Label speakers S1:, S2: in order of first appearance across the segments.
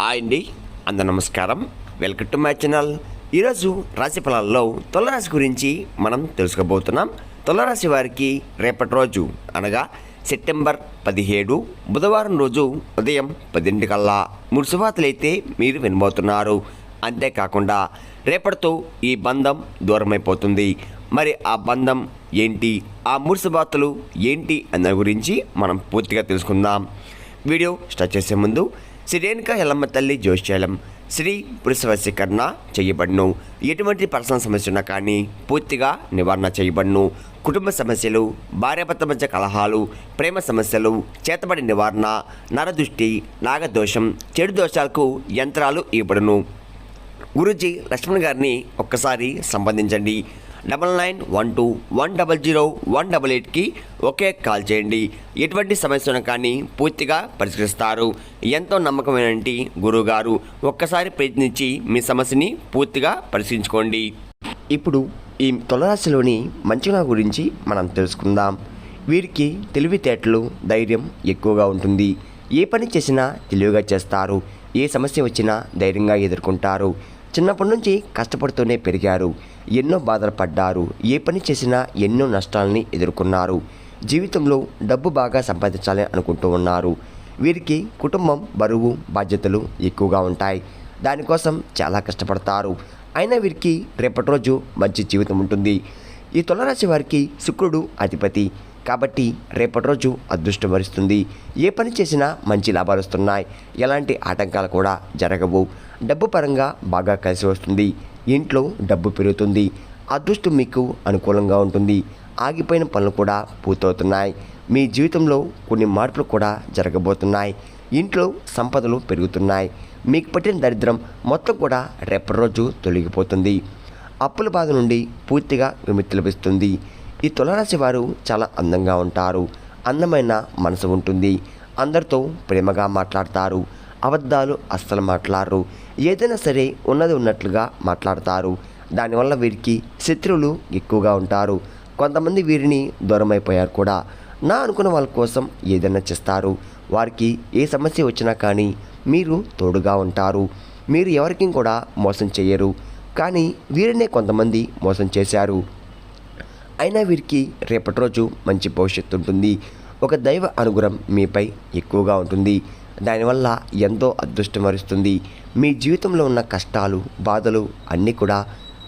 S1: Hi అండి అందరు నమస్కారం. Welcome to my channel. ఈరోజు రాశి ఫలాల్లో తులరాశి గురించి మనం తెలుసుకోబోతున్నాం. తులరాశి వారికి రేపటి రోజు అనగా సెప్టెంబర్ పదిహేడు బుధవారం రోజు ఉదయం పదింటికల్లా మూడు శుభార్తలైతే మీరు వినబోతున్నారు. అంతేకాకుండా రేపటితో ఈ బంధం దూరమైపోతుంది. మరి ఆ బంధం ఏంటి? ఆ మూడు శుభార్తలు ఏంటి? అన్న గురించి మనం పూర్తిగా తెలుసుకుందాం. వీడియో స్టార్ట్ చేసే ముందు శ్రీ ఎల్లమ్మ తల్లి జోష్యాలం శ్రీ పురుషవశీకరణ చేయబడును. ఎటువంటి పర్సనల్ సమస్యన కానీ పూర్తిగా నివారణ చేయబడును. కుటుంబ సమస్యలు భార్యాభర్త మధ్య కలహాలు ప్రేమ సమస్యలు చేతబడి నివారణ నరదృష్టి నాగదోషం చెడు దోషాలకు యంత్రాలు ఇవ్వబడును. గురూజీ లక్ష్మణ్ గారిని ఒక్కసారి సంబంధించండి. Double nine one two one double zero one double ఎయిట్కి ఒకే కాల్ చేయండి. ఎటువంటి సమస్యను కానీ పూర్తిగా పరిష్కరిస్తారు. ఎంతో నమ్మకమైనటువంటి గురువుగారు ఒక్కసారి ప్రయత్నించి మీ సమస్యని పూర్తిగా పరిశీలించుకోండి. ఇప్పుడు ఈ తులరాశిలోని మంచిగా గురించి మనం తెలుసుకుందాం. వీరికి తెలివితేటలు ధైర్యం ఎక్కువగా ఉంటుంది. ఏ పని చేసినా తెలివిగా చేస్తారు. ఏ సమస్య వచ్చినా ధైర్యంగా ఎదుర్కొంటారు. చిన్నప్పటి నుంచి కష్టపడుతూనే పెరిగారు. ఎన్నో బాధలు పడ్డారు. ఏ పని చేసినా ఎన్నో నష్టాలని ఎదుర్కొన్నారు. జీవితంలో డబ్బు బాగా సంపాదించాలని అనుకుంటూ ఉన్నారు. వీరికి కుటుంబం బరువు బాధ్యతలు ఎక్కువగా ఉంటాయి. దానికోసం చాలా కష్టపడతారు. అయినా వీరికి రేపటి రోజు మంచి జీవితం ఉంటుంది. ఈ తులరాశి వారికి శుక్రుడు అధిపతి. కాబట్టి రేపటి రోజు అదృష్టం వరిస్తుంది. ఏ పని చేసినా మంచి లాభాలు వస్తున్నాయి. ఎలాంటి ఆటంకాలు కూడా జరగవు. డబ్బు పరంగా బాగా కలిసి వస్తుంది. ఇంట్లో డబ్బు పెరుగుతుంది. అదృష్టం మీకు అనుకూలంగా ఉంటుంది. ఆగిపోయిన పనులు కూడా పూర్తవుతున్నాయి. మీ జీవితంలో కొన్ని మార్పులు కూడా జరగబోతున్నాయి. ఇంట్లో సంపదలు పెరుగుతున్నాయి. మీకు పట్టిన దరిద్రం మొత్తం కూడా రేపటి రోజు తొలగిపోతుంది. అప్పుల బాధ నుండి పూర్తిగా విముక్తి లభిస్తుంది. ఈ తులరాశి వారు చాలా అందంగా ఉంటారు. అందమైన మనసు ఉంటుంది. అందరితో ప్రేమగా మాట్లాడతారు. అబద్ధాలు అస్సలు మాట్లాడరు. ఏదైనా సరే ఉన్నది ఉన్నట్లుగా మాట్లాడతారు. దానివల్ల వీరికి శత్రువులు ఎక్కువగా ఉంటారు. కొంతమంది వీరిని దూరం అయిపోయారు కూడా. నా అనుకున్న వాళ్ళ కోసం ఏదైనా చేస్తారు. వారికి ఏ సమస్య వచ్చినా కానీ మీరు తోడుగా ఉంటారు. మీరు ఎవరికి కూడా మోసం చేయరు. కానీ వీరినే కొంతమంది మోసం చేశారు. అయినా వీరికి రేపటి రోజు మంచి భవిష్యత్తు ఉంటుంది. ఒక దైవ అనుగ్రహం మీపై ఎక్కువగా ఉంటుంది. దానివల్ల ఎంతో అదృష్టం వరుస్తుంది. మీ జీవితంలో ఉన్న కష్టాలు బాధలు అన్నీ కూడా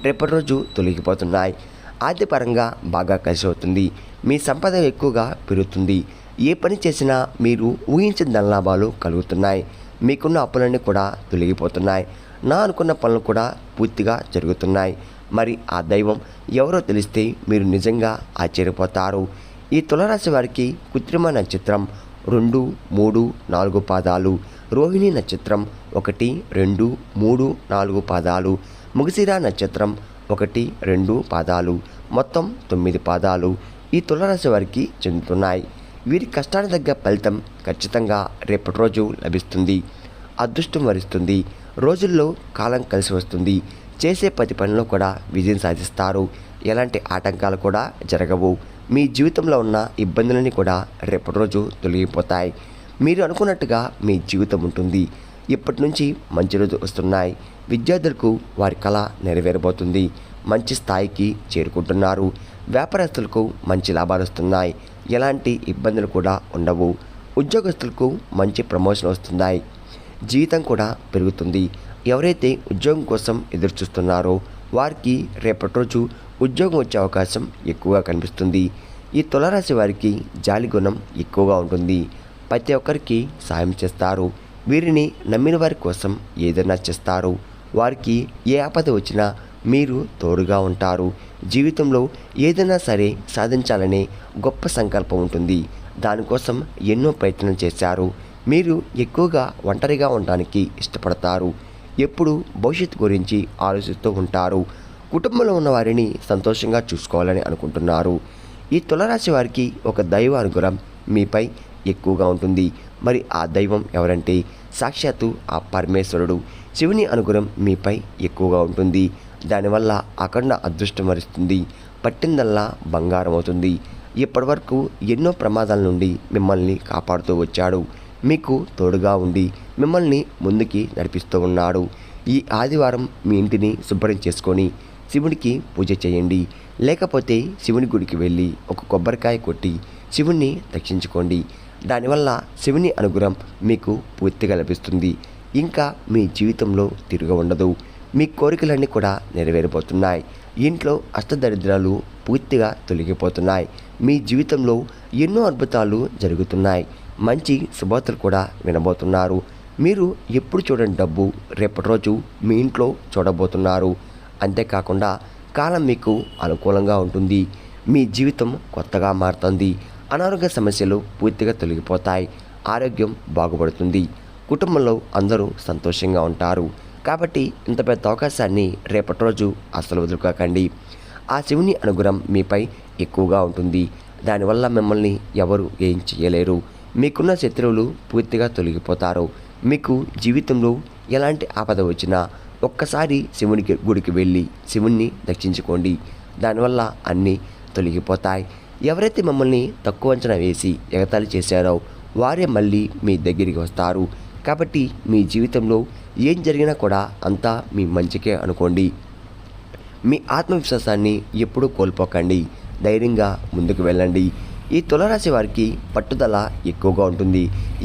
S1: రేపటి రోజు తొలగిపోతున్నాయి. ఆర్థికపరంగా బాగా కలిసి అవుతుంది మీ సంపద ఎక్కువగా పెరుగుతుంది. ఏ పని చేసినా మీరు ఊహించిన ధనలాభాలు కలుగుతున్నాయి. మీకున్న అప్పులన్నీ కూడా తొలగిపోతున్నాయి. నా అనుకున్న పనులు కూడా పూర్తిగా జరుగుతున్నాయి. మరి ఆ దైవం ఎవరో తెలిస్తే మీరు నిజంగా ఆశ్చర్యపోతారు. ఈ తులరాశి వారికి కృత్రిమ నక్షత్రం రెండు మూడు నాలుగు పాదాలు రోహిణి నక్షత్రం ఒకటి రెండు మూడు నాలుగు పాదాలు ముగిసిరా నక్షత్రం ఒకటి రెండు పాదాలు మొత్తం తొమ్మిది పాదాలు ఈ తులరాశి వారికి చెందుతున్నాయి. వీరి కష్టానికి తగ్గ ఫలితం ఖచ్చితంగా రేపటి రోజు లభిస్తుంది. అదృష్టం వరిస్తుంది. రోజుల్లో కాలం కలిసి వస్తుంది. చేసే ప్రతి పనిలో కూడా విజయం సాధిస్తారు. ఎలాంటి ఆటంకాలు కూడా జరగవు. మీ జీవితంలో ఉన్న ఇబ్బందులన్నీ కూడా రేపటి రోజు తొలగిపోతాయి. మీరు అనుకున్నట్టుగా మీ జీవితం ఉంటుంది. ఇప్పటి నుంచి మంచి రోజు వస్తున్నాయి. విద్యార్థులకు వారి కళ నెరవేరబోతుంది. మంచి స్థాయికి చేరుకుంటున్నారు. వ్యాపారస్తులకు మంచి లాభాలు వస్తున్నాయి. ఎలాంటి ఇబ్బందులు కూడా ఉండవు. ఉద్యోగస్తులకు మంచి ప్రమోషన్ వస్తున్నాయి. జీతం కూడా పెరుగుతుంది. ఎవరైతే ఉద్యోగం కోసం ఎదురుచూస్తున్నారో వారికి రేపటి రోజు ఉద్యోగం వచ్చే అవకాశం ఎక్కువగా కనిపిస్తుంది. ఈ తులరాశి వారికి జాలి గుణం ఎక్కువగా ఉంటుంది. ప్రతి ఒక్కరికి సాయం చేస్తారు. వీరిని నమ్మిన వారి కోసం ఏదైనా చేస్తారు. వారికి ఏ ఆపద వచ్చినా మీరు తోడుగా ఉంటారు. జీవితంలో ఏదైనా సరే సాధించాలనే గొప్ప సంకల్పం ఉంటుంది. దానికోసం ఎన్నో ప్రయత్నం చేశారు. మీరు ఎక్కువగా ఒంటరిగా ఉండడానికి ఇష్టపడతారు. ఎప్పుడు భవిష్యత్తు గురించి ఆలోచిస్తూ ఉంటారు. కుటుంబంలో ఉన్న వారిని సంతోషంగా చూసుకోవాలని అనుకుంటున్నారు. ఈ తులరాశి వారికి ఒక దైవ అనుగ్రహం మీపై ఎక్కువగా ఉంటుంది. మరి ఆ దైవం ఎవరంటే? సాక్షాత్తు ఆ పరమేశ్వరుడు. శివుని అనుగ్రహం మీపై ఎక్కువగా ఉంటుంది. దానివల్ల అఖండ అదృష్టం వరిస్తుంది. పట్టిందల్లా బంగారం అవుతుంది. ఇప్పటివరకు ఎన్నో ప్రమాదాల నుండి మిమ్మల్ని కాపాడుతూ వచ్చాడు. మీకు తోడుగా ఉండి మిమ్మల్ని ముందుకి నడిపిస్తూ ఉన్నాడు. ఈ ఆదివారం మీ ఇంటిని శుభ్రం చేసుకొని శివునికి పూజ చేయండి. లేకపోతే శివుని గుడికి వెళ్ళి ఒక కొబ్బరికాయ కొట్టి శివుణ్ణి రక్షించుకోండి. దానివల్ల శివుని అనుగ్రహం మీకు పూర్తిగా లభిస్తుంది. ఇంకా మీ జీవితంలో తిరుగు ఉండదు. మీ కోరికలన్నీ కూడా నెరవేరిపోతున్నాయి ఇంట్లో అష్టదరిద్రాలు పూర్తిగా తొలగిపోతున్నాయి. మీ జీవితంలో ఎన్నో అద్భుతాలు జరుగుతున్నాయి. మంచి శుభార్తలు కూడా వినబోతున్నారు. మీరు ఎప్పుడు చూడని డబ్బు రేపటి రోజు మీ ఇంట్లో చూడబోతున్నారు. అంతేకాకుండా కాలం మీకు అనుకూలంగా ఉంటుంది. మీ జీవితం కొత్తగా మారుతుంది. అనారోగ్య సమస్యలు పూర్తిగా తొలగిపోతాయి. ఆరోగ్యం బాగుపడుతుంది. కుటుంబంలో అందరూ సంతోషంగా ఉంటారు. కాబట్టి ఇంత పెద్ద అవకాశాన్ని రేపటి రోజు అసలు వదులుకోకండి. ఆ శివుని అనుగ్రహం మీపై ఎక్కువగా ఉంటుంది. దానివల్ల మిమ్మల్ని ఎవరు ఏం చేయలేరు. మీకున్న శత్రువులు పూర్తిగా తొలగిపోతారు. మీకు జీవితంలో ఎలాంటి ఆపద వచ్చినా ఒక్కసారి శివునికి గుడికి వెళ్ళి శివుణ్ణి దక్షించుకోండి. దానివల్ల అన్నీ తొలగిపోతాయి. ఎవరైతే మమ్మల్ని తక్కువ అంచనా వేసి ఎగతాళి చేశారో వారే మళ్ళీ మీ దగ్గరికి వస్తారు. కాబట్టి మీ జీవితంలో ఏం జరిగినా కూడా అంతా మీ మంచికే అనుకోండి. మీ ఆత్మవిశ్వాసాన్ని ఎప్పుడూ కోల్పోకండి. ధైర్యంగా ముందుకు వెళ్ళండి. ఈ తులరాశి వారికి పట్టుదల ఎక్కువగా ఉంటుంది.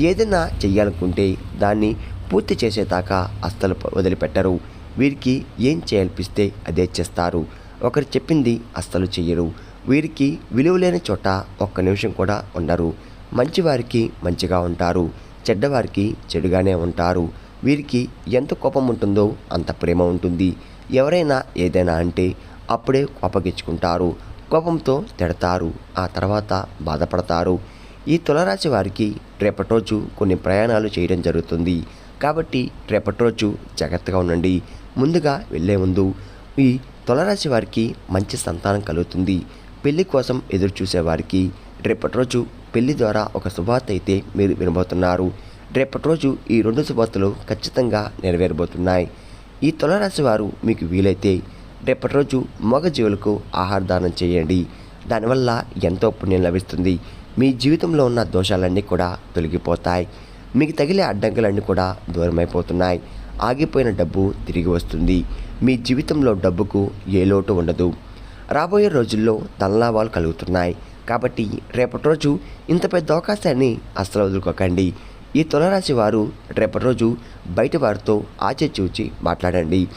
S1: ఏదైనా చెయ్యాలనుకుంటే దాన్ని పూర్తి చేసేదాకా అస్సలు వదిలిపెట్టరు. వీరికి ఏం చేయాలనిపిస్తే అదే చేస్తారు. ఒకరు చెప్పింది అస్సలు చెయ్యరు. వీరికి విలువలేని చోట ఒక్క నిమిషం కూడా ఉండరు. మంచివారికి మంచిగా ఉంటారు. చెడ్డవారికి చెడుగానే ఉంటారు. వీరికి ఎంత కోపం ఉంటుందో అంత ప్రేమ ఉంటుంది. ఎవరైనా ఏదైనా అంటే అప్పుడే కోపగించుకుంటారు. కోపంతో తిడతారు. ఆ తర్వాత బాధపడతారు. ఈ తులరాశి వారికి రేపటి రోజు కొన్ని ప్రయాణాలు చేయడం జరుగుతుంది. కాబట్టి రేపటి రోజు జాగ్రత్తగా ఉండండి. ముందుగా వెళ్ళే ముందు ఈ తులరాశి వారికి మంచి సంతానం కలుగుతుంది. పెళ్ళి కోసం ఎదురు చూసే వారికి రేపటి రోజు పెళ్ళి ద్వారా ఒక శుభార్త అయితే మీరు వినబోతున్నారు. రేపటి రోజు ఈ రెండు శుభార్తలు ఖచ్చితంగా నెరవేరబోతున్నాయి. ఈ తులరాశి వారు మీకు వీలైతే రేపటి రోజు మగ జీవులకు ఆహార దానం చేయండి. దానివల్ల ఎంతో పుణ్యం లభిస్తుంది. మీ జీవితంలో ఉన్న దోషాలన్నీ కూడా తొలగిపోతాయి. మీకు తగిలే అడ్డంకులన్నీ కూడా దూరమైపోతున్నాయి. ఆగిపోయిన డబ్బు తిరిగి వస్తుంది. మీ జీవితంలో డబ్బుకు ఏ లోటు ఉండదు. రాబోయే రోజుల్లో ధనలాభాలు కలుగుతున్నాయి. కాబట్టి రేపటి రోజు ఇంత పెద్ద అవకాశాన్ని అస్సలు వదులుకోకండి. ఈ తులరాశి వారు రేపటి రోజు బయట వారితో ఆచి చూచి మాట్లాడండి.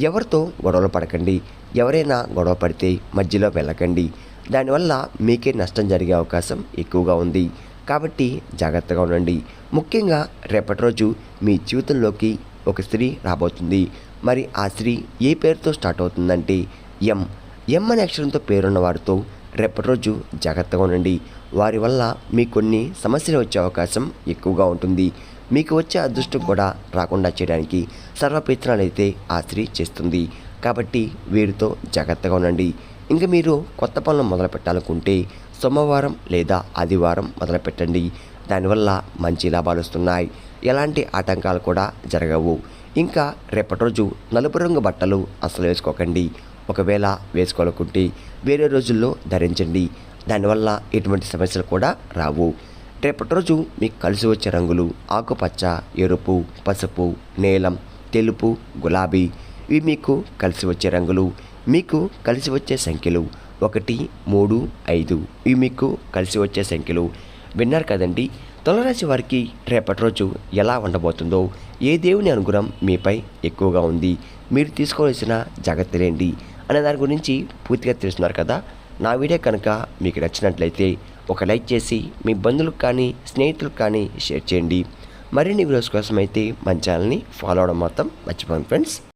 S1: ఎవరితో గొడవలు పడకండి ఎవరైనా గొడవ పడితే మధ్యలో వెళ్ళకండి. దానివల్ల మీకే నష్టం జరిగే అవకాశం ఎక్కువగా ఉంది. కాబట్టి జాగ్రత్తగా ఉండండి. ముఖ్యంగా రేపటి రోజు మీ జీవితంలోకి ఒక స్త్రీ రాబోతుంది. మరి ఆ స్త్రీ ఏ పేరుతో స్టార్ట్ అవుతుందంటే ఎం. ఎం అనే అక్షరంతో పేరున్న వారితో రేపటి రోజు జాగ్రత్తగా ఉండండి. వారి వల్ల మీకు కొన్ని సమస్యలు వచ్చే అవకాశం ఎక్కువగా ఉంటుంది. మీకు వచ్చే అదృష్టం కూడా రాకుండా చేయడానికి సర్వప్రయత్నాలు అయితే ఆ స్త్రీ చేస్తుంది. కాబట్టి వీరితో జాగ్రత్తగా ఉండండి. ఇంకా మీరు కొత్త పనులు మొదలు పెట్టాలనుకుంటే సోమవారం లేదా ఆదివారం మొదలుపెట్టండి. దానివల్ల మంచి లాభాలు వస్తున్నాయి. ఎలాంటి ఆటంకాలు కూడా జరగవు. ఇంకా రేపటి రోజు నలుపు రంగు బట్టలు అసలు వేసుకోకండి. ఒకవేళ వేసుకోవాలనుకుంటే వేరే రోజుల్లో ధరించండి. దానివల్ల ఎటువంటి సమస్యలు కూడా రావు. రేపటి రోజు మీకు కలిసి వచ్చే రంగులు ఆకుపచ్చ ఎరుపు పసుపు నీలం తెలుపు గులాబీ ఇవి మీకు కలిసి వచ్చే రంగులు. మీకు కలిసి వచ్చే సంఖ్యలు ఒకటి మూడు ఐదు ఇవి మీకు కలిసి వచ్చే సంఖ్యలు. విన్నారు కదండి తులరాశి వారికి రేపటి రోజు ఎలా ఉండబోతుందో ఏ దేవుని అనుగ్రహం మీపై ఎక్కువగా ఉంది మీరు తీసుకోవాల్సిన జాగ్రత్తలేండి అనే దాని గురించి పూర్తిగా తెలుస్తున్నారు కదా. నా వీడియో కనుక మీకు నచ్చినట్లయితే ఒక లైక్ చేసి మీ బంధువులకు కానీ స్నేహితులకు కానీ షేర్ చేయండి. మరిన్ని వీడియోస్ కోసం అయితే మన ఛానల్ని ఫాలో అవడం మాత్రం మర్చిపోండి ఫ్రెండ్స్.